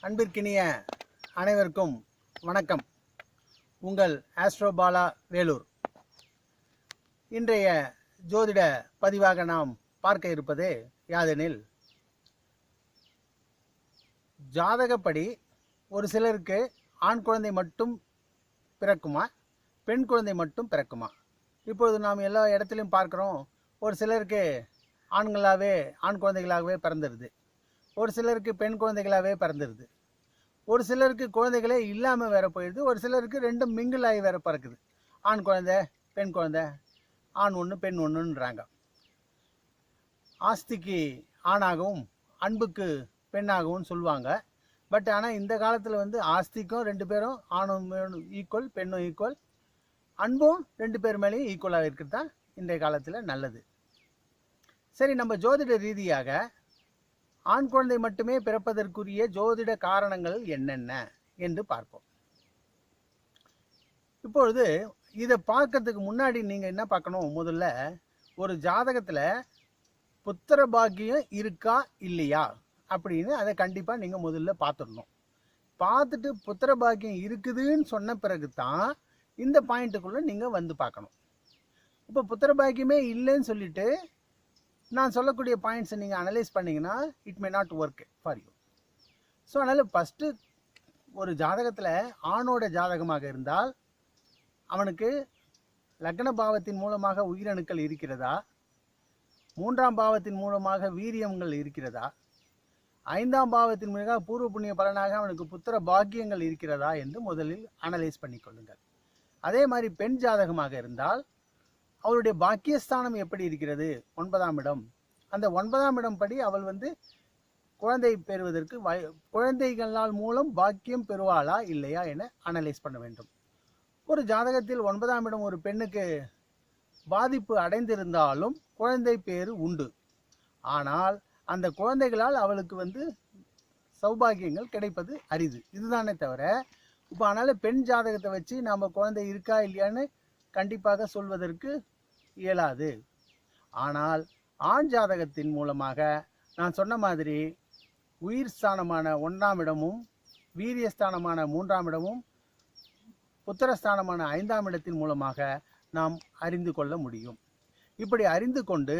அன்பிற்கினிய அனைவருக்கும் வணக்கம். உங்கள் ஆஸ்ட்ரோபாலா வேலூர். இன்றைய ஜோதிட பதிவாக நாம் பார்க்க இருப்பது யாதெனில் ஜாதகப்படி ஒரு சிலருக்கு ஆண் குழந்தை மட்டும் பிறக்குமா? பெண் குழந்தை மட்டும் பிறக்குமா? இப்பொழுது நாம் எல்லா இடத்துலையும் பார்க்குறோம் ஒரு சிலருக்கு ஆண்களாகவே ஆண் குழந்தைகளாகவே பிறந்துடுது ஒரு சிலருக்கு பெண் குழந்தைகளாகவே பிறந்துடுது ஒரு சிலருக்கு குழந்தைகளே இல்லாமல் வேற போயிடுது ஒரு சிலருக்கு ரெண்டும் மிங்கிள் ஆகி வேற பிறக்குது. ஆண் குழந்தை பெண் குழந்தை ஆண் ஒன்று பெண் ஒன்றுன்றாங்க ஆஸ்திக்கு ஆணாகவும் அன்புக்கு பெண்ணாகவும் சொல்லுவாங்க. பட் ஆனால் இந்த காலத்தில் வந்து ஆஸ்திக்கும் ரெண்டு பேரும் ஆணும் ஈக்குவல் பெண்ணும் ஈக்குவல் அன்பும் ரெண்டு பேர் மேலேயும் ஈக்குவலாக இருக்கிறது தான் இன்றைய காலத்தில் நல்லது. சரி நம்ம ஜோதிட ரீதியாக ஆண் குழந்தை மட்டுமே பிறப்பதற்குரிய ஜோதிட காரணங்கள் என்னென்ன என்று பார்ப்போம். இப்பொழுது இதை பார்க்கறதுக்கு முன்னாடி நீங்கள் என்ன பார்க்கணும்? முதல்ல ஒரு ஜாதகத்தில் புத்திர பாக்கியம் இருக்கா இல்லையா அப்படின்னு அதை கண்டிப்பாக நீங்கள் முதல்ல பார்த்துடணும். பார்த்துட்டு புத்திர பாக்கியம் இருக்குதுன்னு சொன்ன பிறகு தான் இந்த பாயிண்ட்டுக்குள்ளே நீங்கள் வந்து பார்க்கணும். இப்போ புத்திர பாக்கியமே இல்லைன்னு சொல்லிட்டு நான் சொல்லக்கூடிய பாயிண்ட்ஸை நீங்கள் அனலைஸ் பண்ணிங்கன்னா it may not work for you so அதனால் ஃபஸ்ட்டு ஒரு ஜாதகத்தில் ஆணோட ஜாதகமாக இருந்தால் அவனுக்கு லக்ன பாவத்தின் மூலமாக உயிரணுக்கள் இருக்கிறதா? மூன்றாம் பாவத்தின் மூலமாக வீரியங்கள் இருக்கிறதா? ஐந்தாம் பாவத்தின் மூலமாக பூர்வ புண்ணிய பலனாக அவனுக்கு புத்திர பாக்கியங்கள் இருக்கிறதா என்று முதலில் அனலைஸ் பண்ணிக்கொள்ளுங்கள். அதே மாதிரி பெண் ஜாதகமாக இருந்தால் அவளுடைய பாக்கியஸ்தானம் எப்படி இருக்கிறது? ஒன்பதாம் இடம். அந்த ஒன்பதாம் இடம் படி அவள் வந்து குழந்தை பெறுவதற்கு வய குழந்தைகளால் மூலம் பாக்கியம் பெறுவாளா இல்லையா என அனலைஸ் பண்ண வேண்டும். ஒரு ஜாதகத்தில் ஒன்பதாம் இடம் ஒரு பெண்ணுக்கு பாதிப்பு அடைந்திருந்தாலும் குழந்தை பேறு உண்டு. ஆனால் அந்த குழந்தைகளால் அவளுக்கு வந்து சௌபாகியங்கள் கிடைப்பது அரிது. இதுதானே தவிர இப்போ அதனால் பெண் ஜாதகத்தை வச்சு நாம் குழந்தை இருக்கா இல்லையான்னு கண்டிப்பாக சொல்வதற்கு இயலாது. ஆனால் ஆண் ஜாதகத்தின் மூலமாக நான் சொன்ன மாதிரி உயிர் ஸ்தானமான ஒன்றாம் இடமும் வீரியஸ்தானமான மூன்றாம் இடமும் புத்திரஸ்தானமான ஐந்தாம் இடத்தின் மூலமாக நாம் அறிந்து கொள்ள முடியும். இப்படி அறிந்து கொண்டு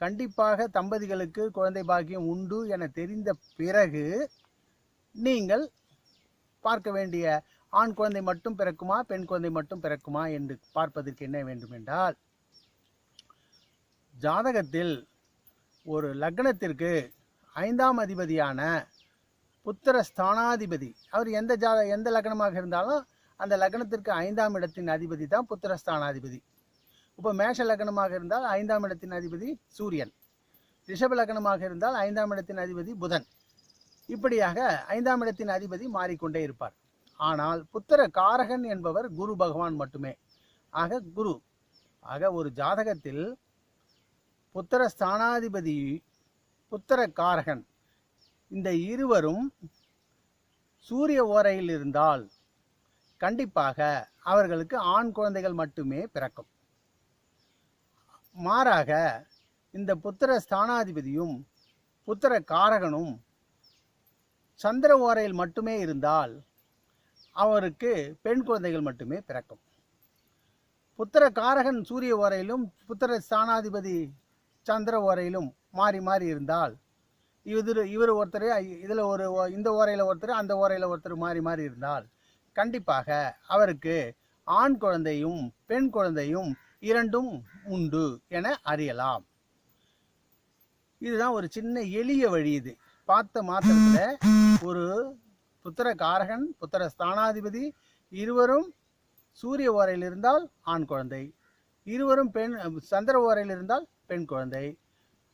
கண்டிப்பாக தம்பதிகளுக்கு குழந்தை பாக்கியம் உண்டு என தெரிந்த பிறகு நீங்கள் பார்க்க வேண்டிய ஆண் குழந்தை மட்டும் பிறக்குமா பெண் குழந்தை மட்டும் பிறக்குமா என்று பார்ப்பதற்கு என்ன வேண்டும் என்றால் ஜாதகத்தில் ஒரு லக்னத்திற்கு ஐந்தாம் அதிபதியான புத்திர ஸ்தானாதிபதி. அவர் எந்த ஜாத எந்த லக்னமாக இருந்தாலும் அந்த லக்னத்திற்கு ஐந்தாம் இடத்தின் அதிபதி தான் புத்திர ஸ்தானாதிபதி. இப்போ மேஷ லக்னமாக இருந்தால் ஐந்தாம் இடத்தின் அதிபதி சூரியன். ரிஷப லக்னமாக இருந்தால் ஐந்தாம் இடத்தின் அதிபதி புதன். இப்படியாக ஐந்தாம் இடத்தின் அதிபதி மாறிக்கொண்டே இருப்பார். ஆனால் புத்திர காரகன் என்பவர் குரு பகவான் மட்டுமே. ஆக குரு. ஆக ஒரு ஜாதகத்தில் புத்திர ஸ்தானாதிபதி புத்திர காரகன். இந்த இருவரும் சூரிய ஓரையில் இருந்தால் கண்டிப்பாக அவர்களுக்கு ஆண் குழந்தைகள் மட்டுமே பிறக்கும். மாறாக இந்த புத்திர ஸ்தானாதிபதியும் புத்திர காரகனும் சந்திர ஓரையில் மட்டுமே இருந்தால் அவருக்கு பெண் குழந்தைகள் மட்டுமே பிறக்கும். புத்திர காரகன் சூரிய ஓரையிலும் புத்திர ஸ்தானாதிபதி சந்திர ஓரையிலும் மாறி மாறி இருந்தால் இவர் இவர் ஒருத்தர் இதில் ஒரு இந்த ஓரையில் ஒருத்தர் அந்த ஓரையில் ஒருத்தர் மாறி மாறி இருந்தால் கண்டிப்பாக அவருக்கு ஆண் குழந்தையும் பெண் குழந்தையும் இரண்டும் உண்டு என அறியலாம். இதுதான் ஒரு சின்ன எளிய வழி இது. பார்த்த மாத்திரத்தில் ஒரு புத்திர காரகன் புத்திர ஸ்தானாதிபதி இருவரும் சூரிய ஓரையில் இருந்தால் ஆண் குழந்தை இருவரும் பெண் சந்திர ஓரையில் இருந்தால் பெண் குழந்தை.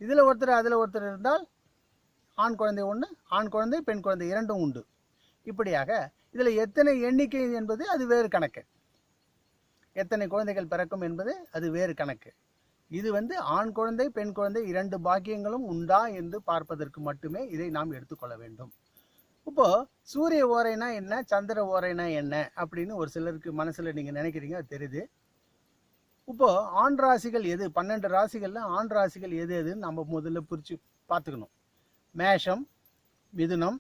இதில் ஒருத்தர் அதில் ஒருத்தர் இருந்தால் ஆண் குழந்தை ஒன்று ஆண் குழந்தை பெண் குழந்தை இரண்டும் உண்டு. இப்படியாக இதில் எத்தனை எண்ணிக்கை என்பது அது வேறு கணக்கு. எத்தனை குழந்தைகள் பிறக்கும் என்பது அது வேறு கணக்கு. இது வந்து ஆண் குழந்தை பெண் குழந்தை இரண்டு பாக்கியங்களும் உண்டா என்று பார்ப்பதற்கு மட்டுமே இதை நாம் எடுத்துக்கொள்ள வேண்டும். இப்போது சூரிய ஓரைனா என்ன சந்திர ஓரைனா என்ன அப்படின்னு ஒரு சிலருக்கு மனசில் நீங்கள் நினைக்கிறீங்க அது தெரியுது. இப்போ ஆண் ராசிகள் எது? பன்னெண்டு ராசிகளில் ஆண் ராசிகள் எது எதுன்னு நம்ம முதல்ல பிரித்து பார்த்துக்கணும். மேஷம் மிதுனம்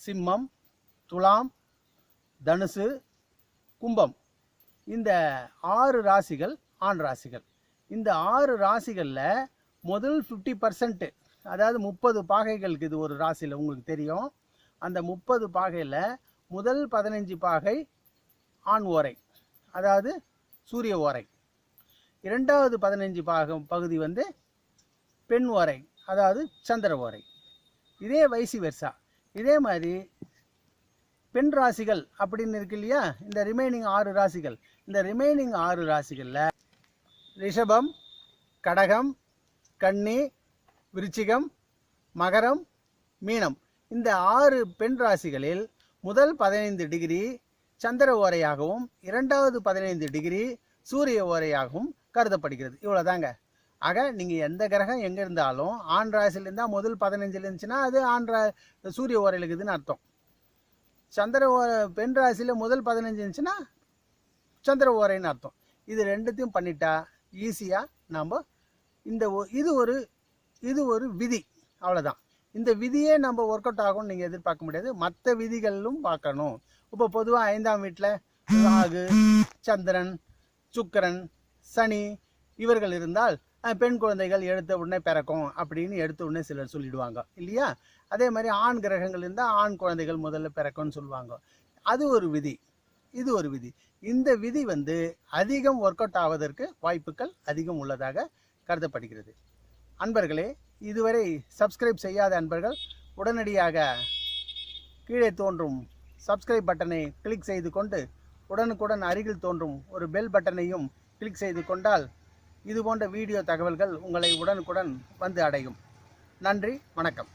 சிம்மம் துலாம் தனுசு கும்பம். இந்த ஆறு ராசிகள் ஆண் ராசிகள். இந்த ஆறு ராசிகளில் முதல் ஃபிஃப்டி பர்சன்ட்டு அதாவது முப்பது பாகைகளுக்கு இது ஒரு ராசியில் உங்களுக்கு தெரியும். அந்த முப்பது பாகையில் முதல் பதினஞ்சு பாகை ஆண் ஓரை அதாவது சூரிய ஓரை. இரண்டாவது பதினஞ்சு பாகம் பகுதி வந்து பெண் ஓரை அதாவது சந்திர ஓரை. இதே வைசி வெர்சா இதே மாதிரி பெண் ராசிகள் அப்படின்னு இருக்கு இல்லையா? இந்த ரிமைனிங் ஆறு ராசிகள். இந்த ரிமைனிங் ஆறு ராசிகளில் ரிஷபம் கடகம் கன்னி விருச்சிகம் மகரம் மீனம். இந்த ஆறு பெண் ராசிகளில் முதல் பதினைந்து டிகிரி சந்திர ஓரையாகவும் இரண்டாவது பதினைந்து டிகிரி சூரிய ஓரையாகவும் கருதப்படுகிறது. இவ்வளோதாங்க ஆக நீங்கள் எந்த கிரகம் எங்கே இருந்தாலும் ஆண் ராசியில் இருந்தால் முதல் பதினஞ்சில் இருந்துச்சுன்னா அது ஆண் ரா சூரிய ஓரையில் இருக்குதுன்னு அர்த்தம். சந்திர ஓரை பெண் ராசியில் முதல் பதினஞ்சு இருந்துச்சுன்னா சந்திர ஓரைன்னு அர்த்தம். இது ரெண்டுத்தையும் பண்ணிட்டா ஈஸியாக நம்ம இந்த ஒ- இது ஒரு இது ஒரு விதி. அவ்வளோதான் இந்த விதியே நம்ம ஒர்க் அவுட் ஆகும்னு நீங்கள் எதிர்பார்க்க முடியாது. மற்ற விதிகளிலும் பார்க்கணும். இப்போ பொதுவாக ஐந்தாம் வீட்டில் ராகு சந்திரன் சுக்கரன் சனி இவர்கள் இருந்தால் பெண் குழந்தைகள் எடுத்த உடனே பிறக்கும் அப்படின்னு எடுத்த உடனே சிலர் சொல்லிடுவாங்க. இல்லையா? அதே மாதிரி ஆண் கிரகங்கள் இருந்தால் ஆண் குழந்தைகள் முதல்ல பிறக்கும்னு சொல்லுவாங்க. அது ஒரு விதி. இது ஒரு விதி. இந்த விதி வந்து அதிகம் ஒர்க் அவுட் ஆவதற்கு வாய்ப்புகள் அதிகம் உள்ளதாக கருதப்படுகிறது. அன்பர்களே இதுவரை சப்ஸ்கிரைப் செய்யாத அன்பர்கள் உடனடியாக கீழே தோன்றும் சப்ஸ்கிரைப் பட்டனை கிளிக் செய்து கொண்டு உடனுக்குடன் அருகில் தோன்றும் ஒரு பெல் பட்டனையும் கிளிக் செய்து கொண்டால் இது போன்ற வீடியோ தகவல்கள் உங்களை உடனுக்குடன் வந்து அடையும். நன்றி வணக்கம்.